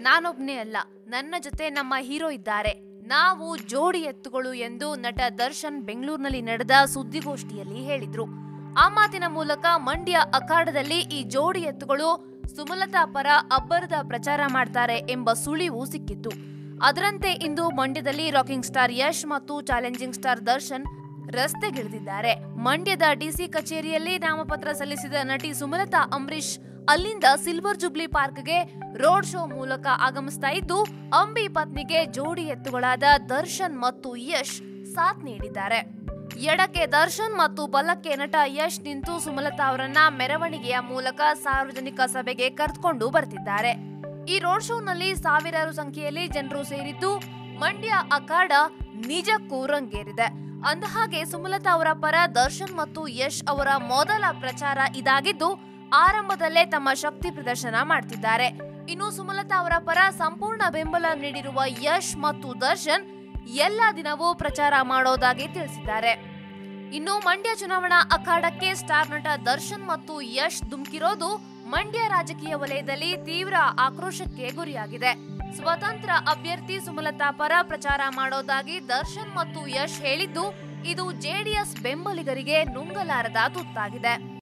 ನಾನೊಬ್ನೇ ಅಲ್ಲ. ನನ್ನ ಜೊತೆ ನಮ್ಮ ಹೀರೋ ಇದ್ದಾರೆ. ನಾವು ಜೋಡಿ ಎತ್ತುಗಳು ಎಂದು ನಟ ದರ್ಶನ್ ಬೆಂಗಳೂರಿನಲ್ಲಿ ನಡೆದ ಸುದ್ದಿಗೋಷ್ಠಿಯಲ್ಲಿ ಹೇಳಿದ್ರು. ಆ ಮಾತಿನ ಮೂಲಕ ಮಂಡ್ಯ ಅಖಾಡದಲ್ಲಿ ಈ ಜೋಡಿ ಎತ್ತುಗಳು ಸುಮಲತಾ ಪರ ಅಬ್ಬರದ ಪ್ರಚಾರ ಮಾಡ್ತಾರೆ ಎಂಬ ಸುಳಿವು ಸಿಕ್ಕಿತ್ತು. ಅದರಂತೆ ಇಂದು ಮಂಡ್ಯದಲ್ಲಿ ರಾಕಿಂಗ್ ಸ್ಟಾರ್ ಯಶ್ ಮತ್ತು ಚಾಲೆಂಜಿಂಗ್ ಸ್ಟಾರ್ ದರ್ಶನ್ ರಸ್ತೆಗಿಳಿದಿದ್ದಾರೆ. ಮಂಡ್ಯದ ಡಿಸಿ ಕಚೇರಿಯಲ್ಲಿ ನಾಮಪತ್ರ ಸಲ್ಲಿಸಿದ ನಟಿ ಸುಮಲತಾ ಅಂಬರೀಶ್ ಅಲ್ಲಿಂದ ಸಿಲ್ವರ್ ಜುಬ್ಲಿ ಪಾರ್ಕ್ಗೆ ರೋಡ್ ಶೋ ಮೂಲಕ ಆಗಮಿಸ್ತಾ ಇದ್ದು, ಅಂಬಿ ಪತ್ನಿಗೆ ಜೋಡಿ ಎತ್ತುಗಳಾದ ದರ್ಶನ್ ಮತ್ತು ಯಶ್ ಸಾಥ್ ನೀಡಿದ್ದಾರೆ. ಎಡಕ್ಕೆ ದರ್ಶನ್ ಮತ್ತು ಬಲಕ್ಕೆ ನಟ ಯಶ್ ನಿಂತು ಸುಮಲತಾ ಅವರನ್ನ ಮೆರವಣಿಗೆಯ ಮೂಲಕ ಸಾರ್ವಜನಿಕ ಸಭೆಗೆ ಕರೆದುಕೊಂಡು ಬರ್ತಿದ್ದಾರೆ. ಈ ರೋಡ್ ಶೋನಲ್ಲಿ ಸಾವಿರಾರು ಸಂಖ್ಯೆಯಲ್ಲಿ ಜನರು ಸೇರಿದ್ದು, ಮಂಡ್ಯ ಅಖಾಡ ನಿಜಕ್ಕೂ ರಂಗೇರಿದೆ. ಅಂದಹಾಗೆ ಸುಮಲತಾ ಅವರ ಪರ ದರ್ಶನ್ ಮತ್ತು ಯಶ್ ಅವರ ಮೊದಲ ಪ್ರಚಾರ ಇದಾಗಿದ್ದು ಆರಂಭದಲ್ಲೇ ತಮ್ಮ ಶಕ್ತಿ ಪ್ರದರ್ಶನ ಮಾಡ್ತಿದ್ದಾರೆ. ಇನ್ನು ಸುಮಲತಾ ಅವರ ಪರ ಸಂಪೂರ್ಣ ಬೆಂಬಲ ನೀಡಿರುವ ಯಶ್ ಮತ್ತು ದರ್ಶನ್ ಎಲ್ಲ ದಿನವೂ ಪ್ರಚಾರ ಮಾಡೋದಾಗಿ ತಿಳಿಸಿದ್ದಾರೆ. ಇನ್ನು ಮಂಡ್ಯ ಚುನಾವಣಾ ಅಖಾಡಕ್ಕೆ ಸ್ಟಾರ್ ನಟ ದರ್ಶನ್ ಮತ್ತು ಯಶ್ ಧುಮುಕಿರೋದು ಮಂಡ್ಯ ರಾಜಕೀಯ ವಲಯದಲ್ಲಿ ತೀವ್ರ ಆಕ್ರೋಶಕ್ಕೆ ಗುರಿಯಾಗಿದೆ. ಸ್ವತಂತ್ರ ಅಭ್ಯರ್ಥಿ ಸುಮಲತಾ ಪರ ಪ್ರಚಾರ ಮಾಡೋದಾಗಿ ದರ್ಶನ್ ಮತ್ತು ಯಶ್ ಹೇಳಿದ್ದು, ಇದು ಜೆಡಿಎಸ್ ಬೆಂಬಲಿಗರಿಗೆ ನುಂಗಲಾರದ ತುತ್ತಾಗಿದೆ.